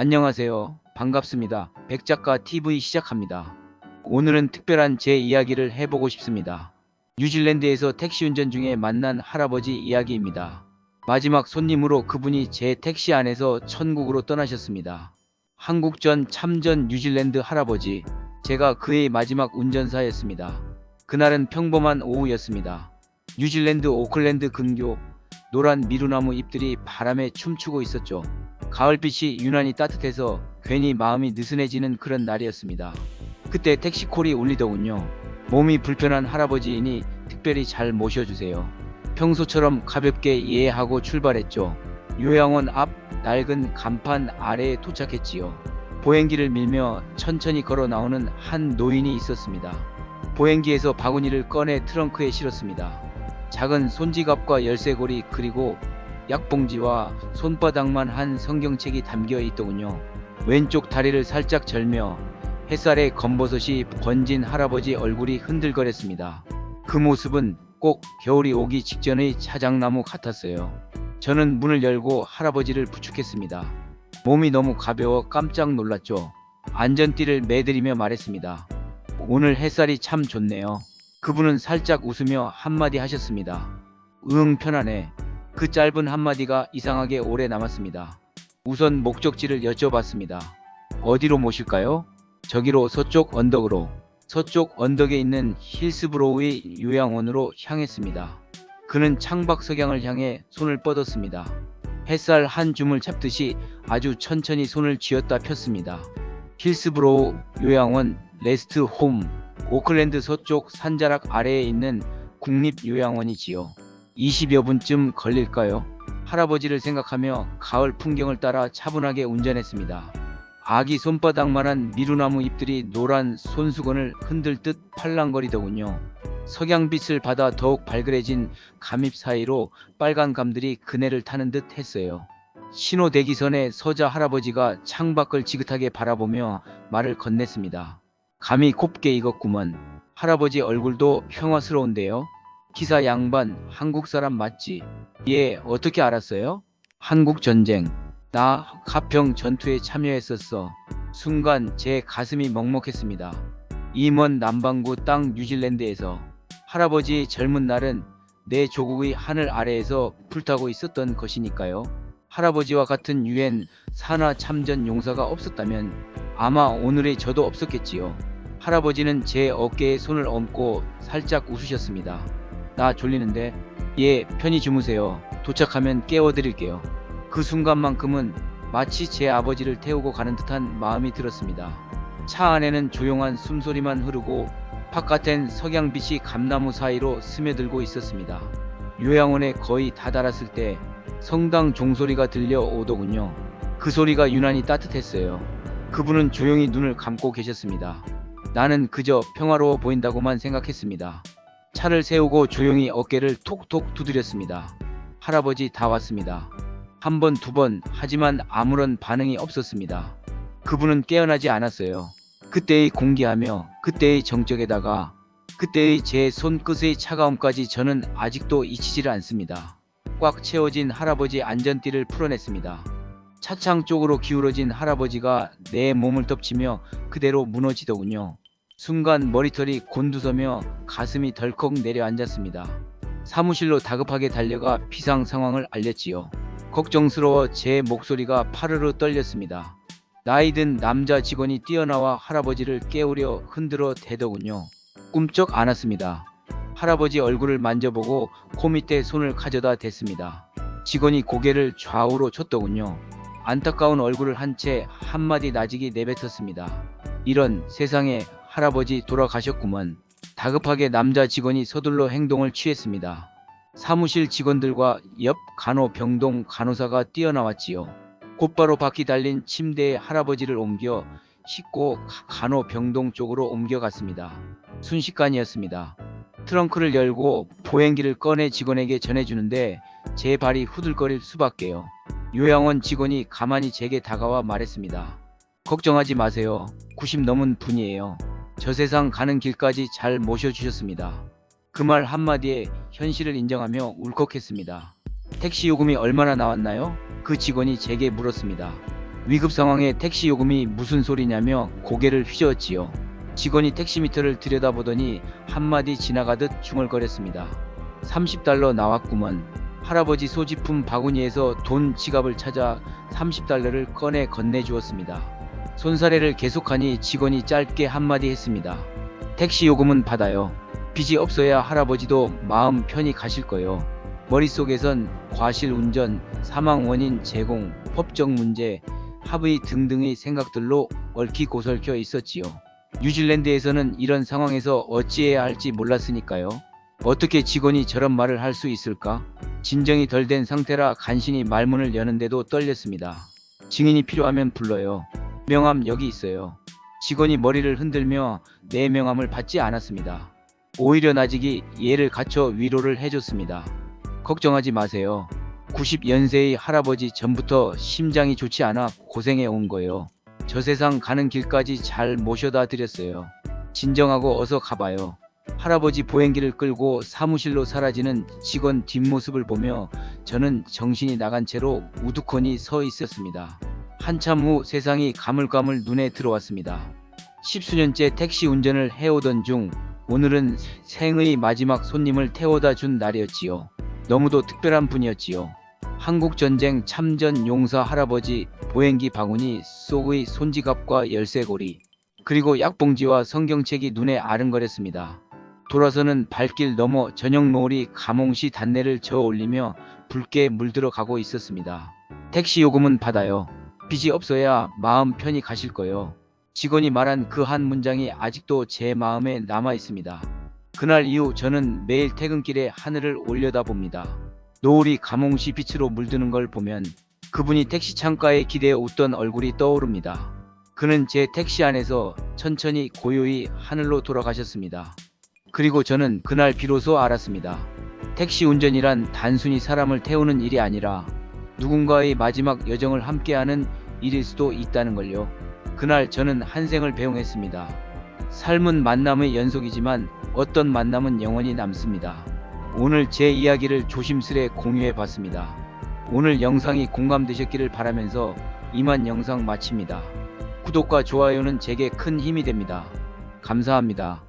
안녕하세요. 반갑습니다. 백작가 TV 시작합니다. 오늘은 특별한 제 이야기를 해보고 싶습니다. 뉴질랜드에서 택시 운전 중에 만난 할아버지 이야기입니다. 마지막 손님으로 그분이 제 택시 안에서 천국으로 떠나셨습니다. 한국전 참전 뉴질랜드 할아버지. 제가 그의 마지막 운전사였습니다. 그날은 평범한 오후였습니다. 뉴질랜드 오클랜드 근교 노란 미루나무 잎들이 바람에 춤추고 있었죠. 가을빛이 유난히 따뜻해서 괜히 마음이 느슨해지는 그런 날이었습니다. 그때 택시콜이 울리더군요. 몸이 불편한 할아버지이니 특별히 잘 모셔주세요. 평소처럼 가볍게 예하고 출발했죠. 요양원 앞 낡은 간판 아래에 도착했지요. 보행기를 밀며 천천히 걸어 나오는 한 노인이 있었습니다. 보행기에서 바구니를 꺼내 트렁크에 실었습니다. 작은 손지갑과 열쇠고리 그리고 약봉지와 손바닥만 한 성경책이 담겨 있더군요. 왼쪽 다리를 살짝 절며 햇살에 검버섯이 번진 할아버지 얼굴이 흔들거렸습니다. 그 모습은 꼭 겨울이 오기 직전의 차장나무 같았어요. 저는 문을 열고 할아버지를 부축했습니다. 몸이 너무 가벼워 깜짝 놀랐죠. 안전띠를 매드리며 말했습니다. 오늘 햇살이 참 좋네요. 그분은 살짝 웃으며 한마디 하셨습니다. 응 편하네. 그 짧은 한마디가 이상하게 오래 남았습니다. 우선 목적지를 여쭤봤습니다. 어디로 모실까요? 저기로 서쪽 언덕으로. 서쪽 언덕에 있는 힐스브로우의 요양원으로 향했습니다. 그는 창밖 석양을 향해 손을 뻗었습니다. 햇살 한 줌을 잡듯이 아주 천천히 손을 쥐었다 폈습니다. 힐스브로우 요양원 레스트 홈 오클랜드 서쪽 산자락 아래에 있는 국립요양원이지요. 20여 분쯤 걸릴까요? 할아버지를 생각하며 가을 풍경을 따라 차분하게 운전했습니다. 아기 손바닥만한 미루나무 잎들이 노란 손수건을 흔들 듯 팔랑거리더군요. 석양빛을 받아 더욱 발그레진 감잎 사이로 빨간 감들이 그네를 타는 듯 했어요. 신호 대기선에 서자 할아버지가 창밖을 지긋하게 바라보며 말을 건넸습니다. 감이 곱게 익었구먼. 할아버지 얼굴도 평화스러운데요. 기사 양반 한국 사람 맞지? 예, 어떻게 알았어요? 한국 전쟁. 나 가평 전투에 참여했었어. 순간 제 가슴이 먹먹했습니다. 이먼 남반구 땅 뉴질랜드에서 할아버지의 젊은 날은 내 조국의 하늘 아래에서 불타고 있었던 것이니까요. 할아버지와 같은 유엔 산하 참전 용사가 없었다면 아마 오늘의 저도 없었겠지요. 할아버지는 제 어깨에 손을 얹고 살짝 웃으셨습니다. 나 졸리는데 예 편히 주무세요. 도착하면 깨워드릴게요. 그 순간만큼은 마치 제 아버지를 태우고 가는 듯한 마음이 들었습니다. 차 안에는 조용한 숨소리만 흐르고 바깥엔 석양빛이 감나무 사이로 스며들고 있었습니다. 요양원에 거의 다다랐을 때 성당 종소리가 들려오더군요. 그 소리가 유난히 따뜻했어요. 그분은 조용히 눈을 감고 계셨습니다. 나는 그저 평화로워 보인다고만 생각했습니다. 차를 세우고 조용히 어깨를 톡톡 두드렸습니다. 할아버지 다 왔습니다. 한 번, 두 번, 하지만 아무런 반응이 없었습니다. 그분은 깨어나지 않았어요. 그때의 공기하며 그때의 정적에다가 그때의 제 손끝의 차가움까지 저는 아직도 잊히질 않습니다. 꽉 채워진 할아버지 안전띠를 풀어냈습니다. 차창 쪽으로 기울어진 할아버지가 내 몸을 덮치며 그대로 무너지더군요. 순간 머리털이 곤두서며 가슴이 덜컥 내려앉았습니다. 사무실로 다급하게 달려가 비상 상황을 알렸지요. 걱정스러워 제 목소리가 파르르 떨렸습니다. 나이 든 남자 직원이 뛰어나와 할아버지를 깨우려 흔들어 대더군요. 꿈쩍 않았습니다. 할아버지 얼굴을 만져보고 코 밑에 손을 가져다 댔습니다. 직원이 고개를 좌우로 쳤더군요. 안타까운 얼굴을 한 채 한마디 나직이 내뱉었습니다. 이런 세상에 할아버지 돌아가셨구먼. 다급하게 남자 직원이 서둘러 행동을 취했습니다. 사무실 직원들과 옆 간호병동 간호사가 뛰어나왔지요. 곧바로 바퀴 달린 침대에 할아버지를 옮겨 싣고 간호병동 쪽으로 옮겨갔습니다. 순식간이었습니다. 트렁크를 열고 보행기를 꺼내 직원에게 전해주는데 제 발이 후들거릴 수밖에요. 요양원 직원이 가만히 제게 다가와 말했습니다. 걱정하지 마세요. 90 넘은 분이에요. 저 세상 가는 길까지 잘 모셔주셨습니다. 그 말 한마디에 현실을 인정하며 울컥했습니다. 택시 요금이 얼마나 나왔나요? 그 직원이 제게 물었습니다. 위급 상황에 택시 요금이 무슨 소리냐며 고개를 휘저었지요. 직원이 택시미터를 들여다보더니 한마디 지나가듯 중얼거렸습니다. 30달러 나왔구먼. 할아버지 소지품 바구니에서 돈 지갑을 찾아 30달러를 꺼내 건네주었습니다. 손사래를 계속하니 직원이 짧게 한마디 했습니다. 택시 요금은 받아요. 빚이 없어야 할아버지도 마음 편히 가실 거요. 머릿속에선 과실 운전, 사망 원인 제공, 법적 문제, 합의 등등의 생각들로 얽히고설켜 있었지요. 뉴질랜드에서는 이런 상황에서 어찌해야 할지 몰랐으니까요. 어떻게 직원이 저런 말을 할 수 있을까? 진정이 덜 된 상태라 간신히 말문을 여는데도 떨렸습니다. 증인이 필요하면 불러요. 명함 여기 있어요. 직원이 머리를 흔들며 내 명함을 받지 않았습니다. 오히려 나직이 예를 갖춰 위로를 해줬습니다. 걱정하지 마세요. 90연세의 할아버지 전부터 심장이 좋지 않아 고생해 온 거예요. 저 세상 가는 길까지 잘 모셔다 드렸어요. 진정하고 어서 가봐요. 할아버지 보행기를 끌고 사무실로 사라지는 직원 뒷모습을 보며 저는 정신이 나간 채로 우두커니 서 있었습니다. 한참 후 세상이 가물가물 눈에 들어왔습니다. 십수년째 택시 운전을 해오던 중 오늘은 생의 마지막 손님을 태워다 준 날이었지요. 너무도 특별한 분이었지요. 한국전쟁 참전 용사 할아버지 보행기 바구니 속의 손지갑과 열쇠고리 그리고 약봉지와 성경책이 눈에 아른거렸습니다. 돌아서는 발길 넘어 저녁 노을이 감홍시 단내를 저어 올리며 붉게 물들어 가고 있었습니다. 택시 요금은 받아요. 빚이 없어야 마음 편히 가실 거요. 직원이 말한 그 한 문장이 아직도 제 마음에 남아 있습니다. 그날 이후 저는 매일 퇴근길에 하늘을 올려다 봅니다. 노을이 감홍시 빛으로 물드는 걸 보면 그분이 택시 창가에 기대어 웃던 얼굴이 떠오릅니다. 그는 제 택시 안에서 천천히 고요히 하늘로 돌아가셨습니다. 그리고 저는 그날 비로소 알았습니다. 택시 운전이란 단순히 사람을 태우는 일이 아니라 누군가의 마지막 여정을 함께하는 일일 수도 있다는 걸요. 그날 저는 한생을 배웅했습니다. 삶은 만남의 연속이지만 어떤 만남은 영원히 남습니다. 오늘 제 이야기를 조심스레 공유해 봤습니다. 오늘 영상이 공감되셨기를 바라면서 이만 영상 마칩니다. 구독과 좋아요는 제게 큰 힘이 됩니다. 감사합니다.